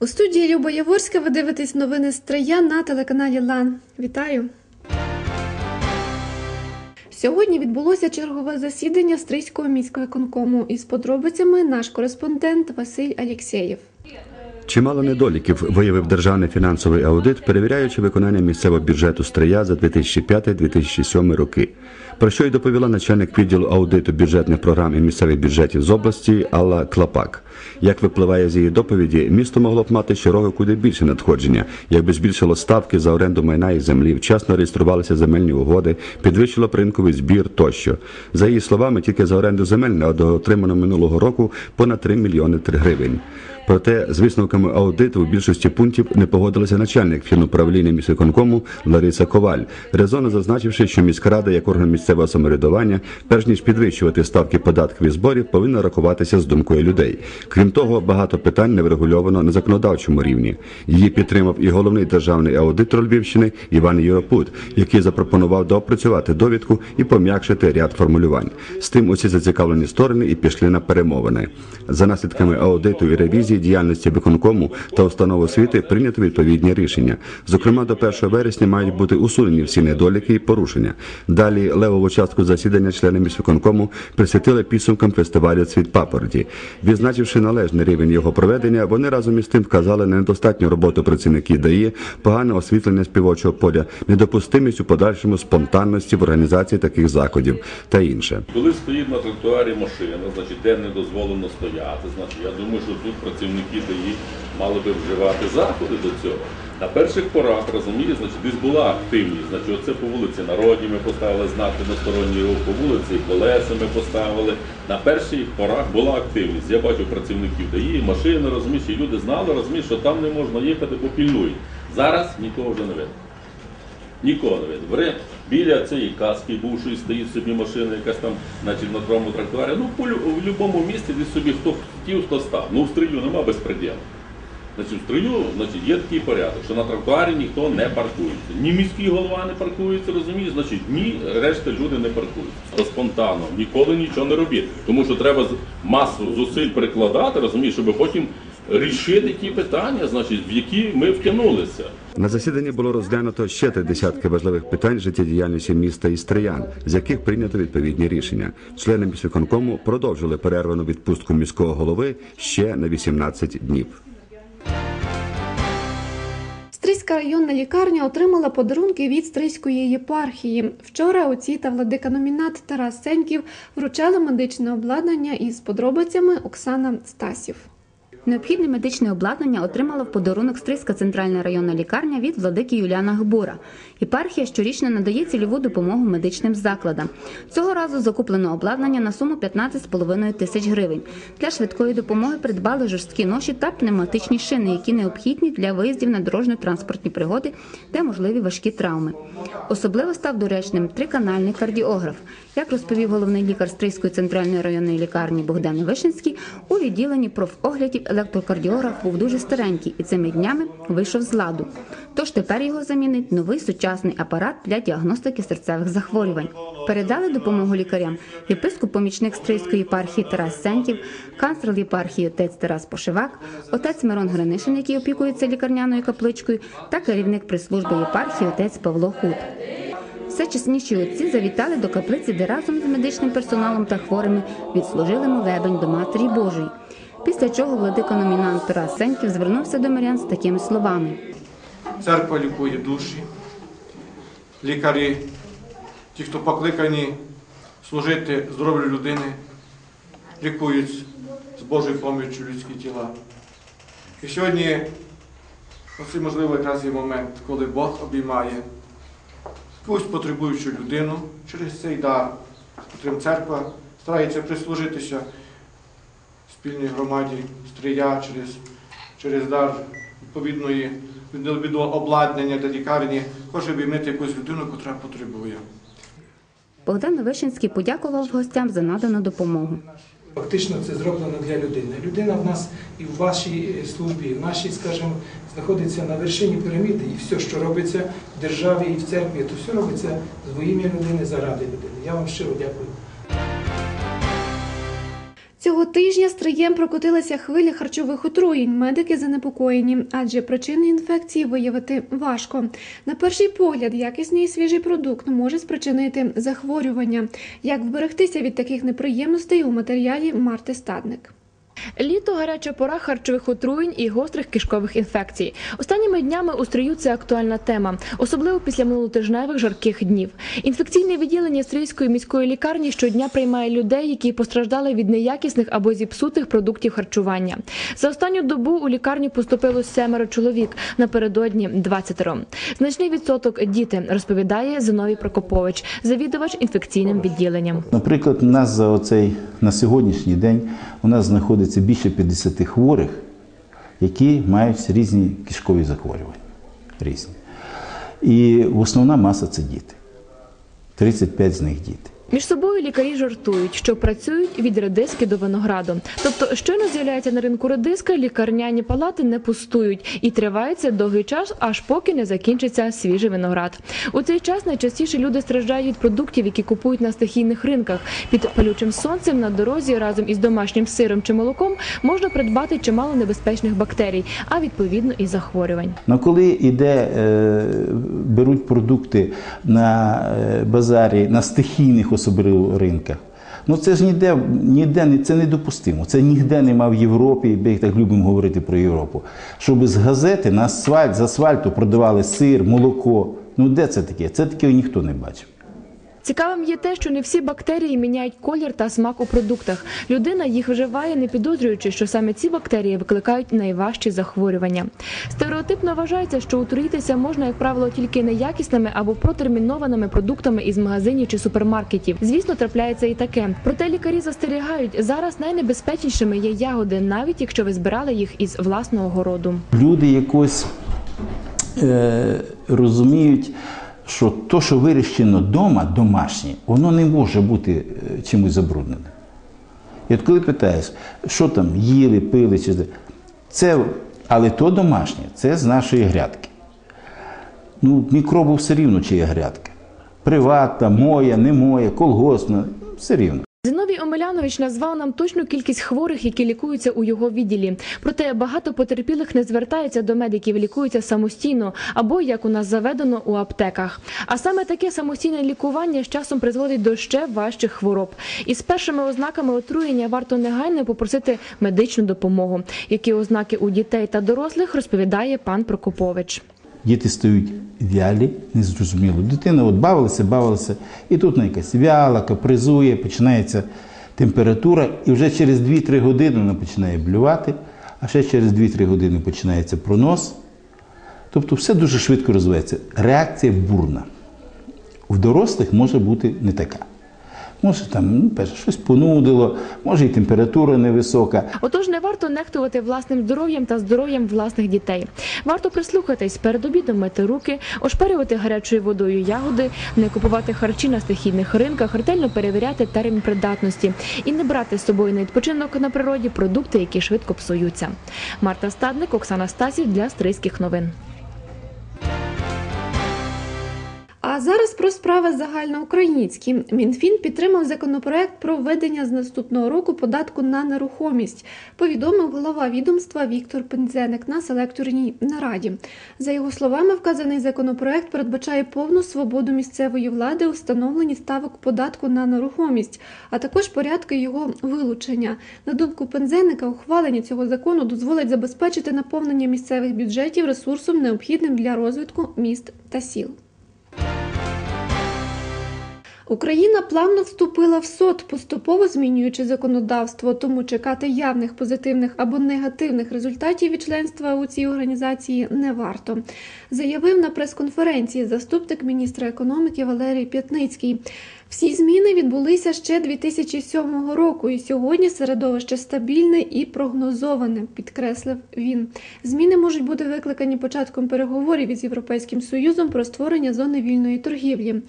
У студії Люба Яворська ви дивитесь новини з Троян на телеканалі Лан. Вітаю! Сьогодні відбулося чергове засідання Стрийського міськвиконкому. Із подробицями наш кореспондент Василь Алєксєєв. Чимало недоліків виявив державний фінансовий аудит, перевіряючи виконання місцевого бюджету Стрия за 2005-2007 роки. Про що й доповіла начальник відділу аудиту бюджетних програм і місцевих бюджетів з області Алла Клапак. Як випливає з її доповіді, місто могло б мати щороку куди більше надходження, якби збільшило ставки за оренду майна і землі, вчасно реєструвалися земельні угоди, підвищило б ринковий збір тощо. За її словами, тільки за оренду земель отримано минулого року понад 3 мільйони гривень. Проте з висновками аудиту у більшості пунктів не погодилася начальник фінуправління міськвиконкому Лариса Коваль, резонно зазначивши, що міськрада як орган місцевого самоврядування, перш ніж підвищувати ставки податків і зборів, повинна рахуватися з думкою людей. Крім того, багато питань не врегульовано на законодавчому рівні. Її підтримав і головний державний аудитор Львівщини Іван Єропут, який запропонував доопрацювати довідку і пом'якшити ряд формулювань. З тим усі зацікавлені сторони і пішли на перемовини. За наслідками аудиту і ревізії діяльності виконкому та установ освіти прийнято відповідні рішення. Зокрема, до 1 вересня мають бути усунені всі недоліки і порушення. Далі левову частку засідання члени міськвиконкому присвятили підсумкам фестивалю Цвіт папороті. Відзначивши належний рівень його проведення, вони разом із тим вказали на недостатню роботу працівників ДАІ, погане освітлення співочого поля, недопустимість у подальшому спонтанності в організації таких заходів та інше. Коли стоїть на тротуарі машина, значить де не дозволено стояти, значить я думаю, що тут працівники ДАІ мали би вживати заходи до цього. На перших порах, розумієте, значить, десь була активність. Значить, оце по вулиці Народній ми поставили знаки на сторонній рух, по вулиці Колеса ми поставили. На перших порах була активність. Я бачу працівників ДАІ, машини, розумієш, і люди знали, розумієш, що там не можна їхати, бо пільнують. Зараз нікого вже не видно. Нікого не видно. Бери біля цієї каски бувшої стоїть собі машина, якась там, значить, на другому тротуарі. Ну, в будь-якому місці, де собі хто хотів, хто став. Ну, в стрію нема безпреділу. Значить, в строю значить, є такий порядок, що на тротуарі ніхто не паркується. Ні міський голова не паркується, розумієш, значить, ні решта люди не паркуються. Спонтанно, ніколи нічого не робіть. Тому що треба масу зусиль прикладати, розумієш, щоб потім рішити ті питання, значить, в які ми втягнулися. На засіданні було розглянуто ще три десятки важливих питань життєдіяльності міста і Стриян, з яких прийнято відповідні рішення. Члени міськвиконкому продовжили перервану відпустку міського голови ще на 18 днів. Стрийська районна лікарня отримала подарунки від Стрийської єпархії. Вчора отці та владика номінат Тарас Сеньків вручали медичне обладнання із подробицями Оксана Стасів. Необхідне медичне обладнання отримала в подарунок Стрийська центральна районна лікарня від владики Юліана Гбура. Єпархія щорічно надає цільову допомогу медичним закладам. Цього разу закуплено обладнання на суму 15,5 тисяч гривень. Для швидкої допомоги придбали жорсткі ноші та пневматичні шини, які необхідні для виїздів на дорожньо-транспортні пригоди, де можливі важкі травми. Особливо став доречним триканальний кардіограф. Як розповів головний лікар Стрийської центральної районної лікарні Богдан Вишинський, у відділенні профоглядів електрокардіограф був дуже старенький і цими днями вийшов з ладу. Тож тепер його замінить новий сучасний апарат для діагностики серцевих захворювань. Передали допомогу лікарям єпископ помічник Стрийської єпархії Тарас Сеньків, канцлер єпархії отець Тарас Пошивак, отець Мирон Гринишин, який опікується лікарняною капличкою, та керівник прес-служби єпархії отець Павло Худ. Все чесніші отці завітали до каплиці, де разом з медичним персоналом та хворими відслужили молебень до Матері Божої. Після чого владика номінант Тарас Сеньків звернувся до мирян з такими словами. Церква лікує душі, лікарі, ті, хто покликані служити здоров'ю людини, лікують з Божою поміччю людські тіла. І сьогодні, оце можливо якраз є момент, коли Бог обіймає якусь потребуючу людину через цей дар, котрим церква старається прислужитися спільній громаді стрия через, через дар відповідної відповідного обладнання для лікарні, хоче обіймити якусь людину, яка потребує. Богдан Вишинський подякував гостям за надану допомогу. Фактично це зроблено для людини. Людина в нас і в вашій е, службі, і в нашій, скажімо, знаходиться на вершині піраміди, і все, що робиться в державі і в церкві, то все робиться з во ім'я людини, заради людини. Я вам щиро дякую. Цього тижня стриєм прокотилася хвиля харчових отруєнь. Медики занепокоєні, адже причини інфекції виявити важко. На перший погляд, якісний і свіжий продукт може спричинити захворювання. Як вберегтися від таких неприємностей у матеріалі Марти Стадник. Літо гаряча пора харчових отруєнь і гострих кишкових інфекцій. Останніми днями у стрію це актуальна тема, особливо після минулотижневих жарких днів. Інфекційне відділення Стрийської міської лікарні щодня приймає людей, які постраждали від неякісних або зіпсутих продуктів харчування. За останню добу у лікарню поступило семеро чоловік, напередодні 20. Значний відсоток діти, розповідає Зиновій Прокопович, завідувач інфекційним відділенням. Наприклад, у нас за оцей на сьогоднішній день у нас знаходиться більше 50 хворих, які мають різні кишкові захворювання. Різні. І основна маса це діти. 35 з них діти. Між собою лікарі жартують, що працюють від редиски до винограду. Тобто, щойно з'являється на ринку редиска, лікарняні палати не пустують і тривається довгий час, аж поки не закінчиться свіжий виноград. У цей час найчастіше люди страждають від продуктів, які купують на стихійних ринках. Під палючим сонцем на дорозі разом із домашнім сиром чи молоком можна придбати чимало небезпечних бактерій, а відповідно і захворювань. Ну, коли йде, е, беруть продукти на е, базарі, на стихійних особливо ринках, ну це ж ніде, ніде це недопустимо. Це ніде нема в Європі, ми так любимо говорити про Європу. Щоб з газети на асфальт, з асфальту продавали сир, молоко. Ну де це таке? Це таке ніхто не бачив. Цікавим є те, що не всі бактерії міняють колір та смак у продуктах. Людина їх вживає, не підозрюючи, що саме ці бактерії викликають найважчі захворювання. Стереотипно вважається, що отруїтися можна, як правило, тільки неякісними або протермінованими продуктами із магазинів чи супермаркетів. Звісно, трапляється і таке. Проте лікарі застерігають, зараз найнебезпечнішими є ягоди, навіть якщо ви збирали їх із власного городу. Люди якось е, розуміють, що то, що вирощено вдома, домашнє, воно не може бути е, чимось забруднене. І от коли питаєш, що там їли, пили, чи це, але то домашнє, це з нашої грядки. Ну, мікробу все рівно чиє грядка. Приватна, моя, не моя, колгосна, все рівно. Зиновій Омелянович назвав нам точну кількість хворих, які лікуються у його відділі. Проте багато потерпілих не звертаються до медиків, лікуються самостійно або як у нас заведено у аптеках. А саме таке самостійне лікування з часом призводить до ще важчих хвороб. І з першими ознаками отруєння варто негайно попросити медичну допомогу. Які ознаки у дітей та дорослих розповідає пан Прокопович. Діти стають вялі, незрозуміло. Дитина от бавилася, бавилася, і тут вона якась вяла, капризує, починається температура, і вже через 2-3 години вона починає блювати, а ще через 2-3 години починається пронос. Тобто все дуже швидко розвивається. Реакція бурна. В дорослих може бути не така. Може там ну, перше, щось понудило, може і температура невисока, Отож, не варто нехтувати власним здоров'ям та здоров'ям власних дітей. Варто прислухатись перед обідом мити руки, ошпарювати гарячою водою ягоди, не купувати харчі на стихійних ринках, ретельно перевіряти термін придатності і не брати з собою на відпочинок на природі продукти, які швидко псуються. Марта Стадник, Оксана Стасів для Стрийських новин. А зараз про справи загальноукраїнські. Мінфін підтримав законопроект про введення з наступного року податку на нерухомість. Повідомив голова відомства Віктор Пензеник на селекторній нараді. За його словами, вказаний законопроект передбачає повну свободу місцевої влади у встановленні ставок податку на нерухомість, а також порядки його вилучення. На думку Пензеника, ухвалення цього закону дозволить забезпечити наповнення місцевих бюджетів ресурсом, необхідним для розвитку міст та сіл. Україна плавно вступила в СОТ, поступово змінюючи законодавство, тому чекати явних позитивних або негативних результатів від членства у цій організації не варто, заявив на прес-конференції заступник міністра економіки Валерій П'ятницький. Всі зміни відбулися ще 2007 року, і сьогодні середовище стабільне і прогнозоване, підкреслив він. Зміни можуть бути викликані початком переговорів із Європейським Союзом про створення зони вільної торгівлі.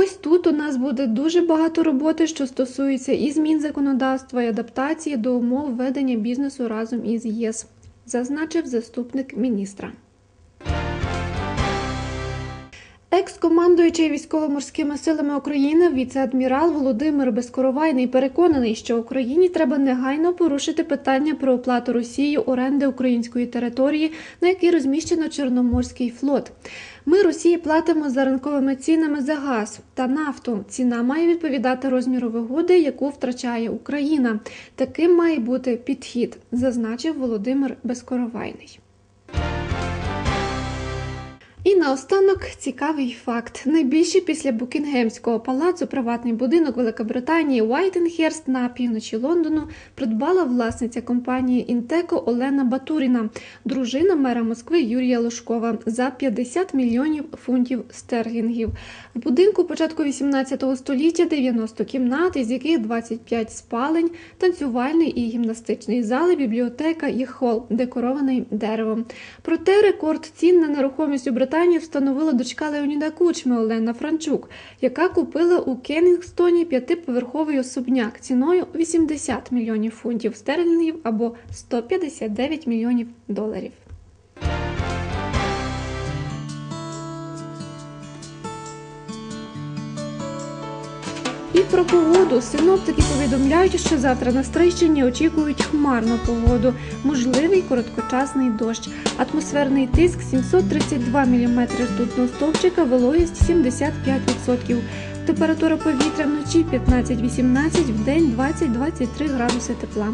Ось тут у нас буде дуже багато роботи, що стосується і змін законодавства, і адаптації до умов ведення бізнесу разом із ЄС, зазначив заступник міністра. Екс-командуючий військово-морськими силами України віце-адмірал Володимир Безкоровайний переконаний, що Україні треба негайно порушити питання про оплату Росією оренди української території, на якій розміщено Чорноморський флот. Ми Росії платимо за ринковими цінами за газ та нафту. Ціна має відповідати розміру вигоди, яку втрачає Україна. Таким має бути підхід, зазначив Володимир Безкоровайний. І наостанок цікавий факт. Найбільший після Букінгемського палацу приватний будинок Великобританії Уайтенхерст на півночі Лондону придбала власниця компанії Інтеко Олена Батуріна, дружина мера Москви Юрія Лужкова, за 50 мільйонів фунтів стерлінгів. В будинку початку 18 століття 90 кімнат, із яких 25 спалень, танцювальний і гімнастичний зали, бібліотека і хол, декорований деревом. Проте рекорд цін на нерухомість у Британії встановила дочка Леоніда Кучми Олена Франчук, яка купила у Кеннінгстоні п'ятиповерховий особняк ціною 80 мільйонів фунтів стерлінгів або 159 мільйонів доларів. І про погоду синоптики повідомляють, що завтра на Стрийщині очікують хмарну погоду, можливий короткочасний дощ. Атмосферний тиск 732 мм ртутного стовпчика, вологість 75%. Температура повітря вночі 15-18, в день 20-23 градуси тепла.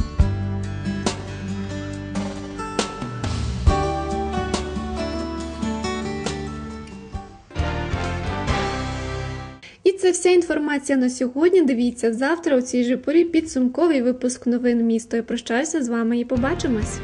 Це вся інформація на сьогодні. Дивіться завтра у цій же порі підсумковий випуск новин місто. Я прощаюся з вами і побачимось.